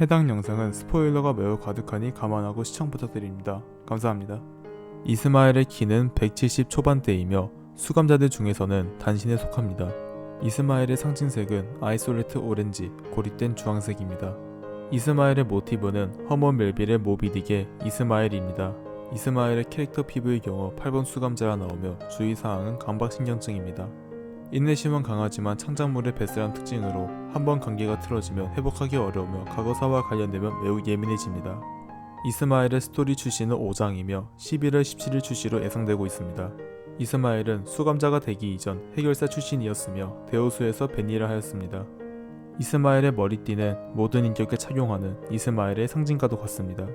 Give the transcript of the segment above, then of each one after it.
해당 영상은 스포일러가 매우 가득하니 감안하고 시청 부탁드립니다. 감사합니다. 이스마엘의 키는 170 초반대이며 수감자들 중에서는 단신에 속합니다. 이스마엘의 상징색은 아이솔레트 오렌지, 고립된 주황색입니다. 이스마엘의 모티브는 허먼 멜빌의 모비딕의 이스마엘입니다. 이스마엘의 캐릭터 피부의 경우 8번 수감자라 나오며 주의사항은 감박신경증입니다. 인내심은 강하지만 창작물의 베스란 특징으로 한번 관계가 틀어지면 회복하기 어려우며 과거사와 관련되면 매우 예민해집니다. 이스마엘의 스토리 출시는 5장이며 11월 17일 출시로 예상되고 있습니다. 이스마엘은 수감자가 되기 이전 해결사 출신이었으며 대호수에서 벤일을 하였습니다. 이스마엘의 머리띠는 모든 인격에 착용하는 이스마엘의 상징과도 같습니다.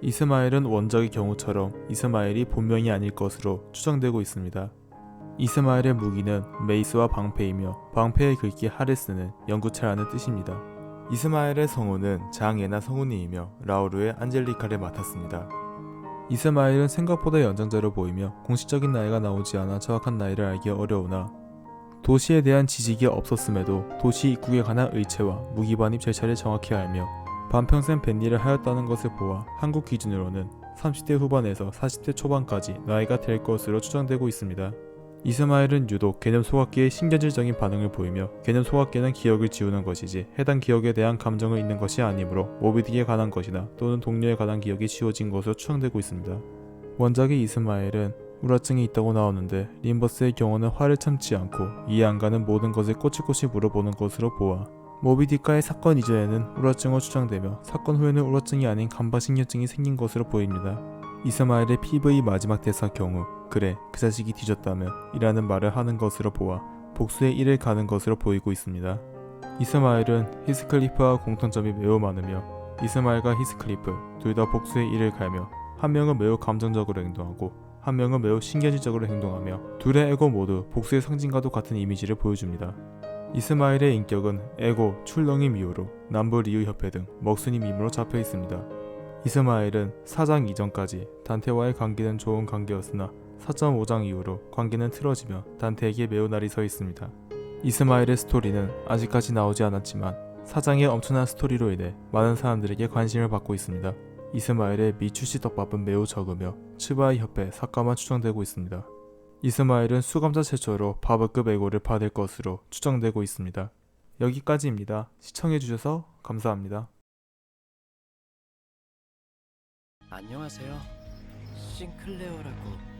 이스마엘은 원작의 경우처럼 이스마엘이 본명이 아닐 것으로 추정되고 있습니다. 이스마엘의 무기는 메이스와 방패이며 방패의 글귀 하레스는 연구차라는 뜻입니다. 이스마엘의 성우는 장예나 성훈이이며 라우르의 안젤리카를 맡았습니다. 이스마엘은 생각보다 연장자로 보이며 공식적인 나이가 나오지 않아 정확한 나이를 알기 어려우나 도시에 대한 지식이 없었음에도 도시 입국에 관한 의체와 무기 반입 절차를 정확히 알며 반평생 뱃일을 하였다는 것을 보아 한국 기준으로는 30대 후반에서 40대 초반까지 나이가 될 것으로 추정되고 있습니다. 이스마엘은 유독 개념 소각기에 신경질적인 반응을 보이며 개념 소각기는 기억을 지우는 것이지 해당 기억에 대한 감정을 잊는 것이 아니므로 모비딕에 관한 것이나 또는 동료에 관한 기억이 지워진 것으로 추정되고 있습니다. 원작의 이스마엘은 우라증이 있다고 나오는데 림버스의 경우는 화를 참지 않고 이해 안 가는 모든 것을 꼬치꼬치 물어보는 것으로 보아 모비딕과의 사건 이전에는 우라증으로 추정되며 사건 후에는 우라증이 아닌 감바신경증이 생긴 것으로 보입니다. 이스마엘의 PV 마지막 대사 경우 그래 그 자식이 뒤졌다며 이라는 말을 하는 것으로 보아 복수의 일을 가는 것으로 보이고 있습니다. 이스마엘은 히스클리프와 공통점이 매우 많으며 이스마엘과 히스클리프 둘 다 복수의 일을 갈며 한 명은 매우 감정적으로 행동하고 한 명은 매우 신경질적으로 행동하며 둘의 에고 모두 복수의 상징과도 같은 이미지를 보여줍니다. 이스마엘의 인격은 에고, 출렁임 이후로 남부 리우 협회 등 먹순이 밈으로 잡혀 있습니다. 이스마엘은 4장 이전까지 단테와의 관계는 좋은 관계였으나 4.5장 이후로 관계는 틀어지며 단테에게 매우 날이 서 있습니다. 이스마엘의 스토리는 아직까지 나오지 않았지만 4장의 엄청난 스토리로 인해 많은 사람들에게 관심을 받고 있습니다. 이스마엘의 미출시 떡밥은 매우 적으며 츠바이 협회 사과만 추정되고 있습니다. 이스마엘은 수감자 최초로 바버급 애고를 받을 것으로 추정되고 있습니다. 여기까지입니다. 시청해주셔서 감사합니다. 안녕하세요. 싱클레어라고